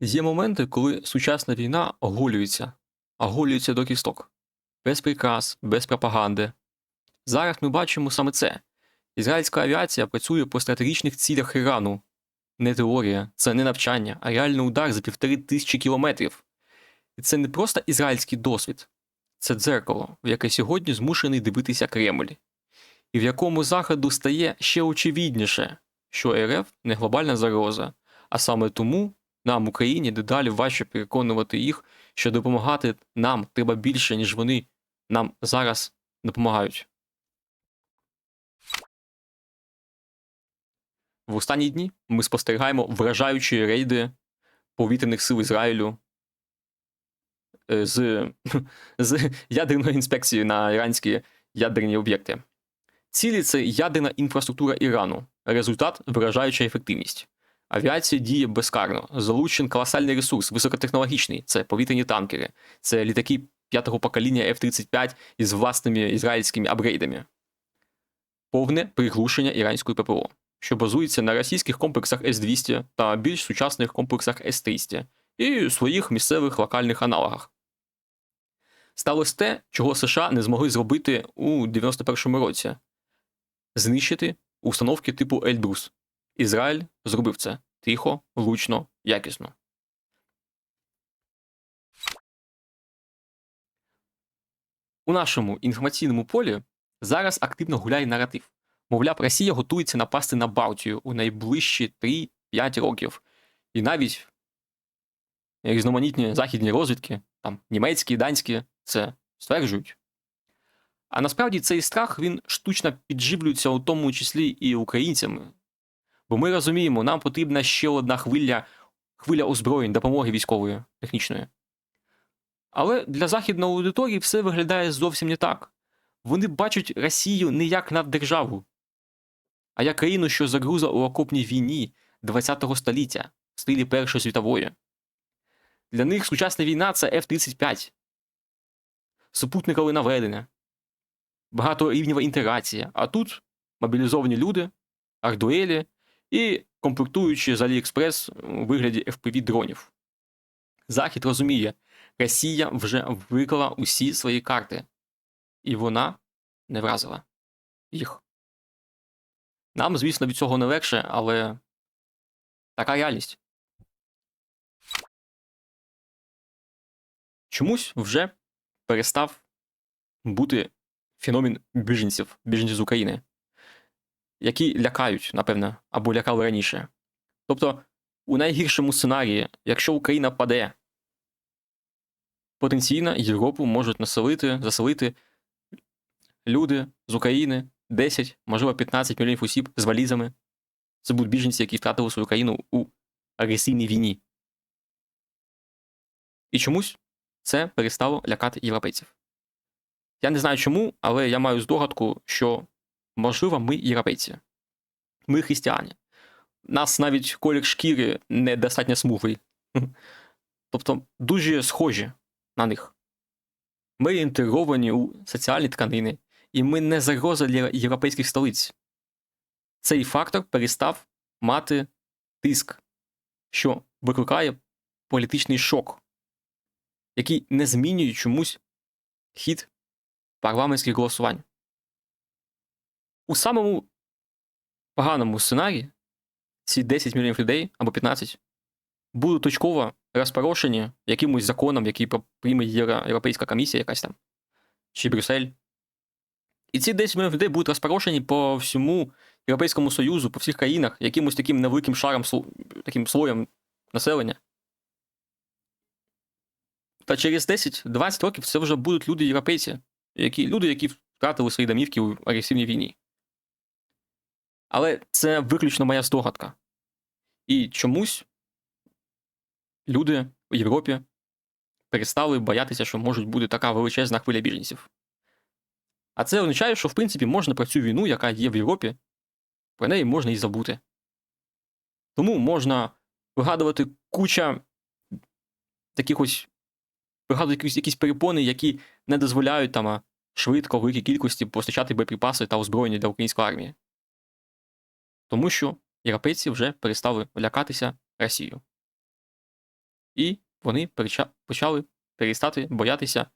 Є моменти, коли сучасна війна оголюється, оголюється до кісток. Без прикрас, без пропаганди. Зараз ми бачимо саме це. Ізраїльська авіація працює по стратегічних цілях Ірану. Не теорія, це не навчання, а реальний удар за півтори тисячі кілометрів. І це не просто ізраїльський досвід, це дзеркало, в яке сьогодні змушений дивитися Кремль, і в якому Заходу стає ще очевидніше, що РФ не глобальна загроза, а саме тому нам, Україні, дедалі важче переконувати їх, що допомагати нам треба більше, ніж вони нам зараз допомагають. В останні дні ми спостерігаємо вражаючі рейди повітряних сил Ізраїлю е, з, з ядерною інспекцією на іранські ядерні об'єкти. Цілі це ядерна інфраструктура Ірану, результат вражаюча ефективність. Авіація діє безкарно, залучен колосальний ресурс, високотехнологічний. Це повітряні танкери, це літаки п'ятого покоління F-35 із власними ізраїльськими апгрейдами, повне приглушення іранської ППО, що базується на російських комплексах С-200 та більш сучасних комплексах С-300 і своїх місцевих локальних аналогах. Сталося те, чого США не змогли зробити у 91-му році. Знищити установки типу Ельбрус. Ізраїль зробив це тихо, влучно, якісно. У нашому інформаційному полі зараз активно гуляє наратив. Мовляв, Росія готується напасти на Балтію у найближчі 3-5 років. І навіть різноманітні західні розвідки, там німецькі, данські, це стверджують. А насправді цей страх він штучно підживлюється у тому числі і українцями. Бо ми розуміємо, нам потрібна ще одна хвиля, хвиля озброєнь, допомоги військової, технічної. Але для західної аудиторії все виглядає зовсім не так. Вони бачать Росію не як наддержаву, а як країну, що загрузла у окопній війні ХХ століття в стилі Першої світової. Для них сучасна війна це F-35, супутникове наведення, багаторівнєва інтеграція, а тут мобілізовані люди, ардуелі і комплектуючи з Аліекспрес у вигляді FPV дронів. Захід розуміє, Росія вже виклала усі свої карти, і вона не вразила їх. Нам, звісно, від цього не легше, але така реальність. Чомусь вже перестав бути феномен біженців, біженців з України, які лякають, напевно, або лякали раніше. Тобто, у найгіршому сценарії, якщо Україна паде, потенційно Європу можуть населити, заселити люди з України 10, можливо, 15 мільйонів осіб з валізами. Це будуть біженці, які втратили свою країну у агресивній війні. І чомусь це перестало лякати європейців. Я не знаю чому, але я маю здогадку, що, можливо, ми європейці. Ми християни. Нас навіть колір шкіри недостатньо смуглий. Тобто дуже схожі на них. Ми інтегровані у соціальні тканини, і ми не загроза для європейських столиць. Цей фактор перестав мати тиск, що викликає політичний шок, який не змінює чомусь хід парламентських голосувань. У самому поганому сценарії ці 10 мільйонів людей або 15 будуть точково розпорошені якимось законом, який прийме Європейська комісія якась там, чи Брюссель. І ці 10 мільйонів людей будуть розпорошені по всьому Європейському Союзу, по всіх країнах, якимось таким невеликим шаром, таким слоєм населення. Та через 10-20 років це вже будуть люди європейці, які, люди, які втратили свої домівки у агресивній війні. Але це виключно моя здогадка. І чомусь люди в Європі перестали боятися, що може бути така величезна хвиля біженців. А це означає, що в принципі можна про цю війну, яка є в Європі, про неї можна і забути. Тому можна вигадувати куча таких ось вигадувати якісь, якісь перепони, які не дозволяють там швидко великій кількості постачати боєприпаси та озброєння для української армії. Тому що європейці вже перестали лякатися Росією. І вони почали перестати боятися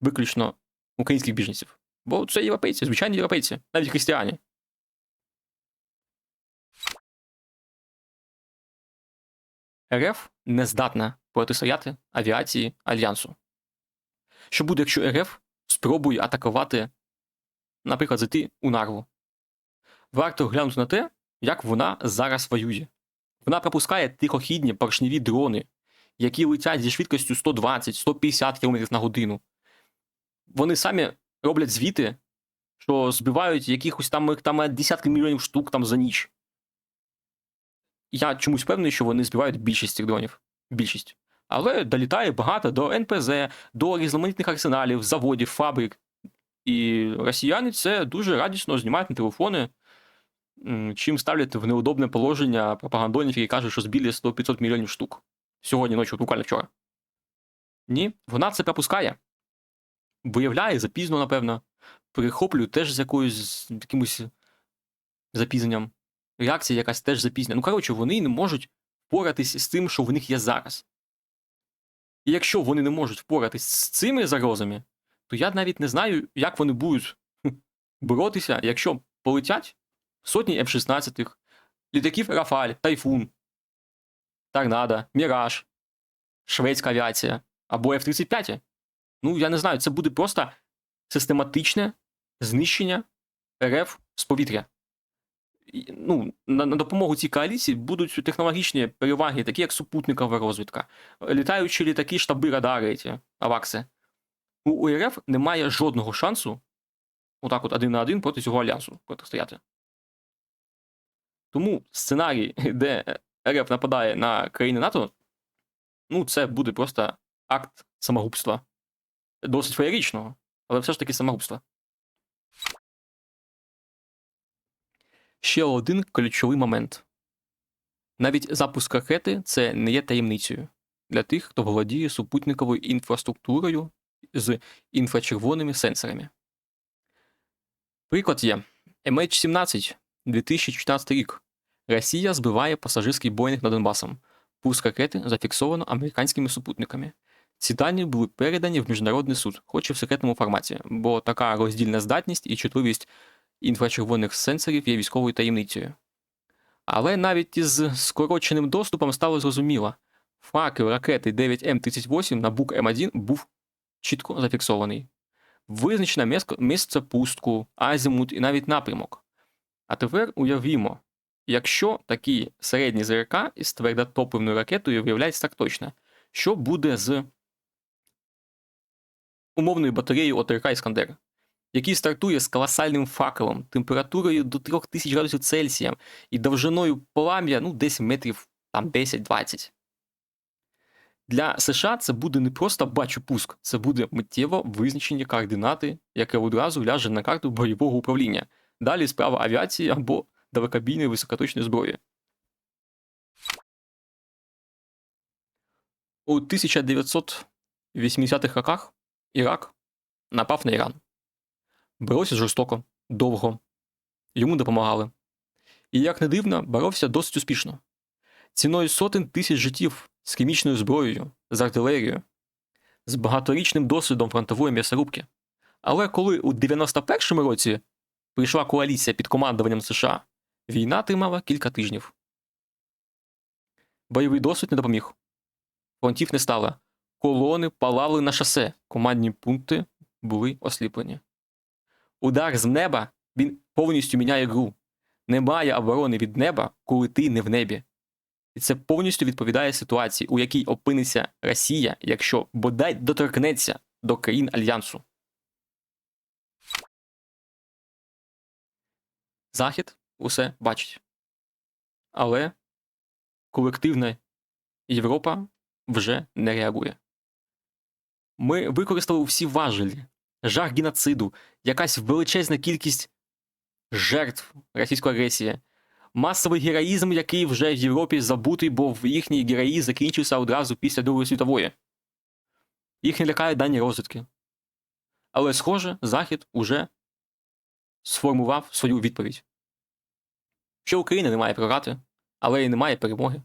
виключно українських біженців. Бо це європейці, звичайні європейці, навіть християни. РФ не здатна протистояти авіації Альянсу. Що буде, якщо РФ спробує атакувати, наприклад, зайти у Нарву? Варто глянути на те, як вона зараз воює. Вона пропускає тихохідні поршневі дрони, які летять зі швидкістю 120-150 км на годину. Вони самі роблять звіти, що збивають якихось там, там десятки мільйонів штук там за ніч. Я чомусь впевнений, що вони збивають більшість цих дронів. Більшість. Але долітає багато до НПЗ, до різноманітних арсеналів, заводів, фабрик. І росіяни це дуже радісно знімають на телефони, чим ставлять в неудобне положення пропагандонів, які кажуть, що збили 100-500 мільйонів штук. Сьогодні ночі, буквально вчора. Ні, вона це пропускає. Виявляє запізно, напевно. Перехоплює теж з якоюсь якимось запізненням. Реакція якась теж запізнена. Ну, коротше, вони не можуть впоратись з тим, що в них є зараз. І якщо вони не можуть впоратись з цими загрозами, то я навіть не знаю, як вони будуть боротися, якщо полетять сотні F-16, літаків Рафаль, Тайфун, Торнадо, Міраж, шведська авіація або F-35. Ну, я не знаю, це буде просто систематичне знищення РФ з повітря. Ну, на, на допомогу цій коаліції будуть технологічні переваги, такі як супутникова розвідка, літаючі літаки, штаби радари, ці, авакси. У, у РФ немає жодного шансу, отак от один на один проти цього альянсу протистояти. Тому сценарій, де РФ нападає на країни НАТО, ну, це буде просто акт самогубства. Досить феєричного, але все ж таки самогубства. Ще один ключовий момент. Навіть запуск ракети це не є таємницею для тих, хто володіє супутниковою інфраструктурою з інфрачервоними сенсорами. Приклад є MH17 2014 рік. Росія збиває пасажирський Боїнг над Донбасом. Пуск ракети зафіксовано американськими супутниками. Ці дані були передані в міжнародний суд, хоч і в секретному форматі, бо така роздільна здатність і чутливість інфрачервоних сенсорів є військовою таємницею. Але навіть із скороченим доступом стало зрозуміло, факел ракети 9М38 на бук М1 був чітко зафіксований. Визначено місце- пустку, азімут і навіть напрямок. А тепер уявімо, якщо такі середні ЗРК із твердотопливною ракетою виявляється так точно, що буде з умовною батареєю ОТРК Іскандер, який стартує з колосальним факелом, температурою до 3000 градусів Цельсія і довжиною полум'я ну, десь метрів там 10-20. Для США це буде не просто бачу пуск, це буде миттєво визначені координати, яке одразу ляже на карту бойового управління. Далі справа авіації або далекобійної високоточної зброї. У 1980-х роках Ірак напав на Іран. Боровся жорстоко, довго. Йому допомагали. І, як не дивно, боровся досить успішно. Ціною сотень тисяч життів з хімічною зброєю, з артилерією, з багаторічним досвідом фронтової м'ясорубки. Але коли у 91-му році прийшла коаліція під командуванням США, війна тримала кілька тижнів. Бойовий досвід не допоміг. Фронтів не стало. Колони палали на шосе, командні пункти були осліплені. Удар з неба він повністю міняє гру. Немає оборони від неба, коли ти не в небі. І це повністю відповідає ситуації, у якій опиниться Росія, якщо бодай доторкнеться до країн Альянсу. Захід усе бачить. Але колективна Європа вже не реагує. Ми використали всі важелі, жах геноциду, якась величезна кількість жертв російської агресії, масовий героїзм, який вже в Європі забутий, бо в їхній героїзм закінчився одразу після Другої світової. Їх не лякають дані розвідки. Але, схоже, Захід уже сформував свою відповідь. Що Україна не має програти, але й не має перемоги.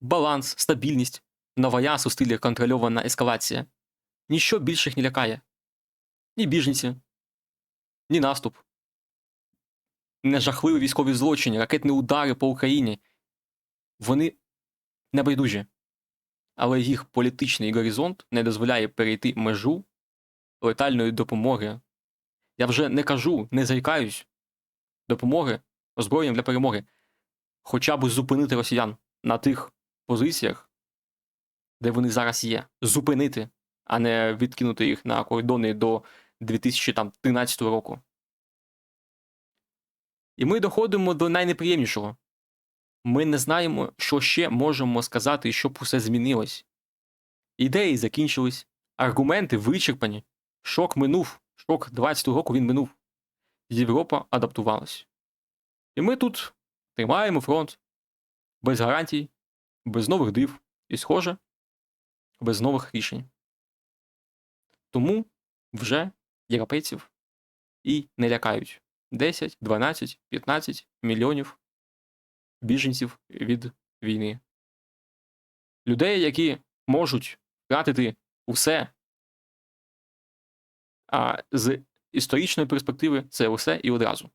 Баланс, стабільність новояз у стилі контрольована ескалація. Ніщо більше їх не лякає. Ні біженці, ні наступ, не жахливі військові злочини, ракетні удари по Україні. Вони небайдужі. Але їх політичний горизонт не дозволяє перейти межу летальної допомоги. Я вже не кажу, не зарікаюсь допомоги озброєнням для перемоги. Хоча б зупинити росіян на тих позиціях, де вони зараз є. Зупинити, а не відкинути їх на кордони до 2013 року. І ми доходимо до найнеприємнішого. Ми не знаємо, що ще можемо сказати, щоб усе змінилось. Ідеї закінчились, аргументи вичерпані, шок минув, шок 20-го року він минув. Європа адаптувалась. І ми тут тримаємо фронт без гарантій, без нових див і, схоже, без нових рішень. Тому вже європейців і не лякають 10, 12, 15 мільйонів біженців від війни. Людей, які можуть втратити усе. А з історичної перспективи це усе і одразу.